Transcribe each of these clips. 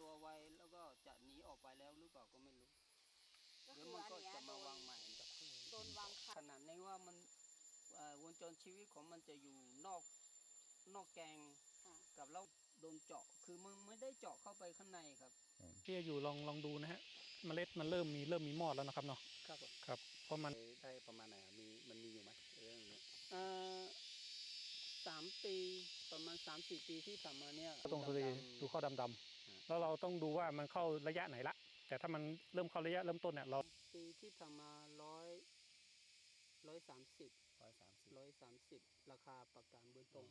ตัวไว้แล้วก็จะหนีออกไปแล้วหรือเปล่าก็ไม่รู้ก็เดี๋คืยวอมันอันก็เนี้ยจะโดมานวางใหม่โดนวางขัขดนาดในว่ามันเอ่อวงจรชีวิตของมันจะอยู่นอกนอกแกงค่ะ กับเราโดนเจาะ คือมันไม่ได้เจาะเข้าไปข้างในครับ ที่จะอยู่ลองลองดูนะฮะเมล็ดมันเริ่มมีเริ่มมีมอดแล้วนะครับเนาะครับผมครับเพราะมันได้ประมาณไหนอะมีมันมีอยู่ไหมเรื่องนี้เอ่อสามปีประมาณสามสี่ปีที่ผ่านมาเนี่ยตรงทะเลดำๆดูเข้าดำๆ แล้วเราต้องดูว่ามันเข้าระยะไหนละ แต่ถ้ามันเริ่มเข้าระยะเริ่มต้นเนี่ยเราปีที่ผ่านมาร้อยร้อยสามสิบร้อยสามสิบร้อยสามสิบราคาประกันเบื้องต้น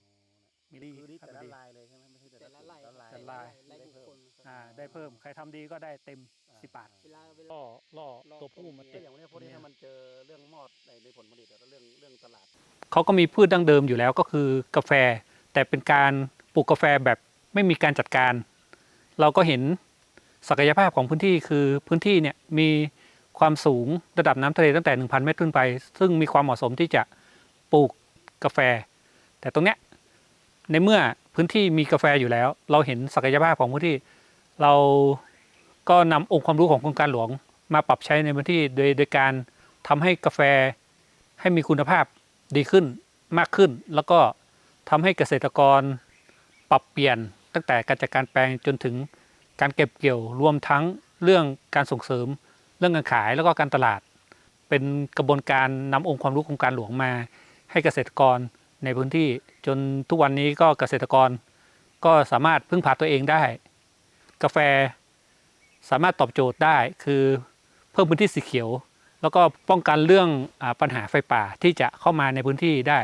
มิลลิคือนี่ครับแต่ละมิลลิลายเลยใช่ไหมไม่ใช่แต่แต่ละละกลุ่มไล่แต่ละลายแต่ละลายไล่ได้บุคเพิ่มคลครับอ่าได้เพิ่มใครทำดีก็ได้เต็มอ่าสิบบาทเวลาเวลาล่อล่อล่อตัวผู้มาตัวเมีติก็ดอย่างเนี้ยพวกนี้เนี่ยถ้ามันเจอเรื่องมอดในในผลผลิตแล้วเรื่องเรื่องตลาดเขาก็มีพืชดั้งเดิมอยู่แล้วก็คือกาแฟ แต่เป็นการปลูกกาแฟแบบไม่มีการจัดการ เราก็เห็นศักยภาพของพื้นที่คือพื้นที่เนี่ยมีความสูงระดับน้ำทะเลตั้งแต่ 1,000 เมตรขึ้นไป ซึ่งมีความเหมาะสมที่จะปลูกกาแฟ แต่ตรงเนี้ยในเมื่อพื้นที่มีกาแฟอยู่แล้ว เราเห็นศักยภาพของพื้นที่ เราก็นำองค์ความรู้ของโครงการหลวง มาปรับใช้ในพื้นที่โดยโดยการทำให้กาแฟให้มีคุณภาพดีขึ้นมากขึ้น แล้วก็ทำให้เกษตรกรปรับเปลี่ยน ตั้งแต่การจัดการแปลงจนถึงการเก็บเกี่ยวรวมทั้งเรื่องการส่งเสริม เรื่องการขายแล้วก็การตลาด เป็นกระบวนการนำองค์ความรู้โครงการหลวงมา ให้เกษตรกรในพื้นที่จนทุกวันนี้ก็เกษตรกร ก็สามารถพึ่งพาตัวเองได้ กาแฟสามารถตอบโจทย์ได้คือเพิ่มพื้นที่สีเขียว แล้วก็ป้องกันเรื่องอปัญหาไฟป่าที่จะเข้ามาในพื้นที่ได้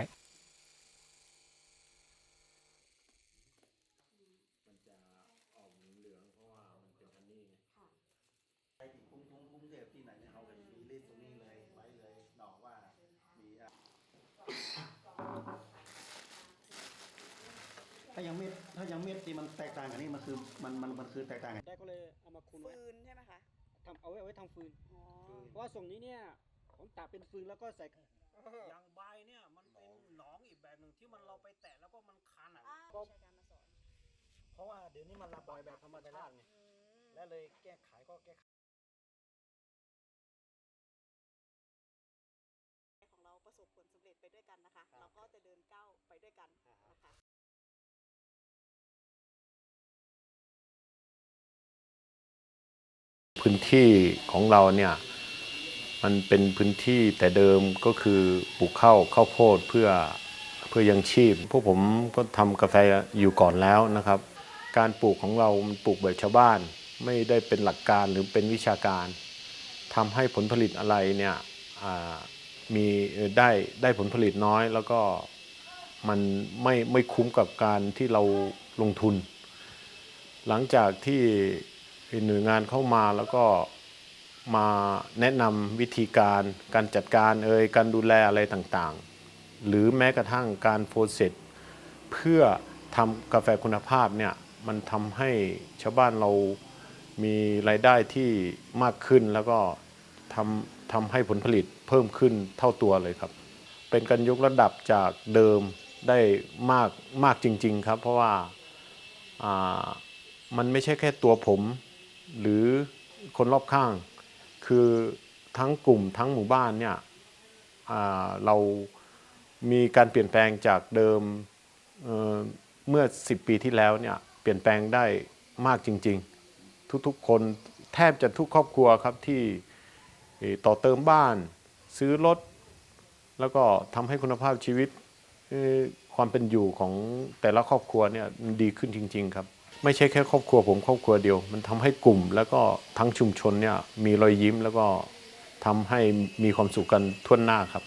ไปถึงกรุงกรุงเทพที่ไหนเนี่ยเขาก็มีลิสต์ตรงนี้เลยไว้เลยดอกว่ามีอะถ้ายังเม็ดถ้ายังเม็ดที่มันแตกต่างกันนี่มันคือมันมันมันคือแตกต่างกันได้ก็เลยเอามาคุนไว้ฟืนใช่ไหมคะทำเอาไว้เอาไว้ทำฟืนอ๋อเพราะว่าส่งนี้เนี่ยผมตากเป็นฟืนแล้วก็ใส่อย่างใบเนี่ยมันเป็นหนองอีกแบบหนึ่งที่มันเราไปแตะแล้วก็มันคันอะอ้าวใช้การมาสอนเพราะว่าเดี๋ยวนี้มันระบายแบบธรรมชาติไงอืมและเลยแก้ไขก็แก้ไขของเราประสบผลสำเร็จไปด้วยกันนะคะ เราก็จะเดินก้าวไปด้วยกันนะคะ พื้นที่ของเราเนี่ยมันเป็นพื้นที่แต่เดิมก็คือปลูกข้าวข้าวโพดเพื่อเพื่อยังชีพ พวกผมก็ทำกาแฟอยู่ก่อนแล้วนะครับ การปลูกของเรามันปลูกแบบชาวบ้าน ไม่ได้เป็นหลักการหรือเป็นวิชาการทำให้ผลผลิตอะไรเนี่ยมีได้ได้ผลผลิตน้อย แล้วก็มันไม่ไม่คุ้มกับการที่เราลงทุน หลังจากที่ หน่วยงานเข้ามาแล้วก็มาแนะนำวิธีการการจัดการเอ่ยการดูแลอะไรต่างๆ หรือแม้กระทั่งการโฟเซตเพื่อทำกาแฟคุณภาพเนี่ยมันทำให้ชาวบ้านเรามีรายได้ที่มากขึ้นแล้วก็ทำทำให้ผลผลิตเพิ่มขึ้นเท่าตัวเลยครับ เป็นการยกระดับจากเดิมได้มากมากจริง ๆ ครับ เพราะว่ามันไม่ใช่แค่ตัวผม หรือคนรอบข้าง คือทั้งกลุ่มทั้งหมู่บ้านเนี่ยเรามีการเปลี่ยนแปลงจากเดิมเเมื่อ 10 ปีที่แล้วเนี่ยเปลี่ยนแปลงได้มากจริง ๆ ทุกๆคนแทบจะทุกครอบครัวครับที่ต่อเติมบ้าน ซื้อรถ แล้วก็ทำให้คุณภาพชีวิตความเป็นอยู่ของแต่ละครอบครัวเนี่ยดีขึ้นจริง ๆ ครับ ไม่ใช่แค่ครอบครัวผมครอบครัวเดียว มันทำให้กลุ่มแล้วก็ทั้งชุมชนเนี่ยมีรอยยิ้มแล้วก็ทำให้มีความสุขกันทั่วหน้าครับ